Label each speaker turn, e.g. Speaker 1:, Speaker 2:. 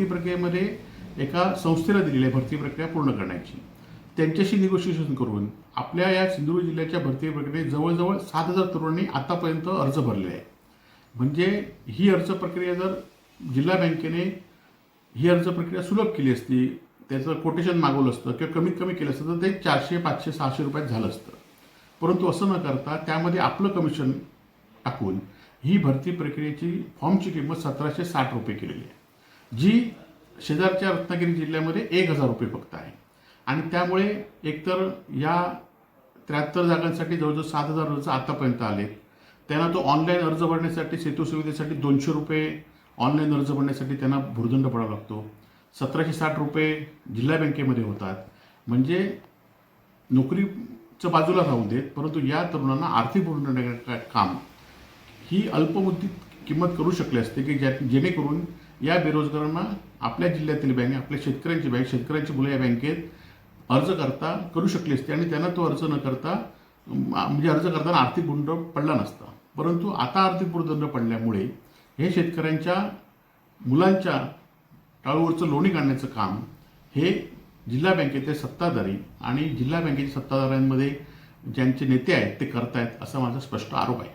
Speaker 1: भरती प्रक्रियेमध्ये एका संस्थेला दिलेली आहे भरती प्रक्रिया पूर्ण करण्याची. त्यांच्याशी निगोशिएशन करून आपल्या या सिंधुदुर्ग जिल्ह्याच्या भरती प्रक्रियेत जवळजवळ सात हजार तरुणांनी आतापर्यंत अर्ज भरले आहे म्हणजे ही अर्ज प्रक्रिया जर जिल्हा बँकेने ही अर्ज प्रक्रिया सुलभ केली असती त्याचं कोटेशन मागवलं असतं किंवा कमीत कमी केलं असतं तर ते चारशे पाचशे सहाशे रुपयात झालं असतं. परंतु असं न करता त्यामध्ये आपलं कमिशन टाकून ही भरती प्रक्रियेची फॉर्मची किंमत सतराशे साठ रुपये केलेली आहे. जी शेजारच्या रत्नागिरी जिल्ह्यामध्ये एक हजार रुपये फक्त आहे. आणि त्यामुळे एकतर या त्र्याहत्तर जागांसाठी जवळजवळ सात हजार अर्ज आतापर्यंत आले. त्यांना तो ऑनलाईन अर्ज भरण्यासाठी सेतू सुविधेसाठी दोनशे रुपये ऑनलाईन अर्ज भरण्यासाठी त्यांना भुर्दंड पडावा लागतो. सतराशे साठ रुपये जिल्हा बँकेमध्ये होतात. म्हणजे नोकरीचं बाजूला राहू देत परंतु या तरुणांना आर्थिक भुर्दंड काम ही अल्पमुदतीत किंमत करू शकली असते की ज्या जेणेकरून या बेरोजगारांना आपल्या जिल्ह्यातील बँक आपल्या शेतकऱ्यांची बँक शेतकऱ्यांची मुलं या बँकेत अर्ज करता करू शकली असते आणि त्यांना तो अर्ज न करता म्हणजे अर्ज करताना आर्थिक गुंड पडला नसता. परंतु आता आर्थिक भूर्दंड पडल्यामुळे हे शेतकऱ्यांच्या मुलांच्या टाळूवरचं लोणी काढण्याचं काम हे जिल्हा बँकेचे सत्ताधारी आणि जिल्हा बँकेच्या सत्ताधाऱ्यांमध्ये ज्यांचे नेते आहेत ते करतायत असा माझा स्पष्ट आरोप आहे.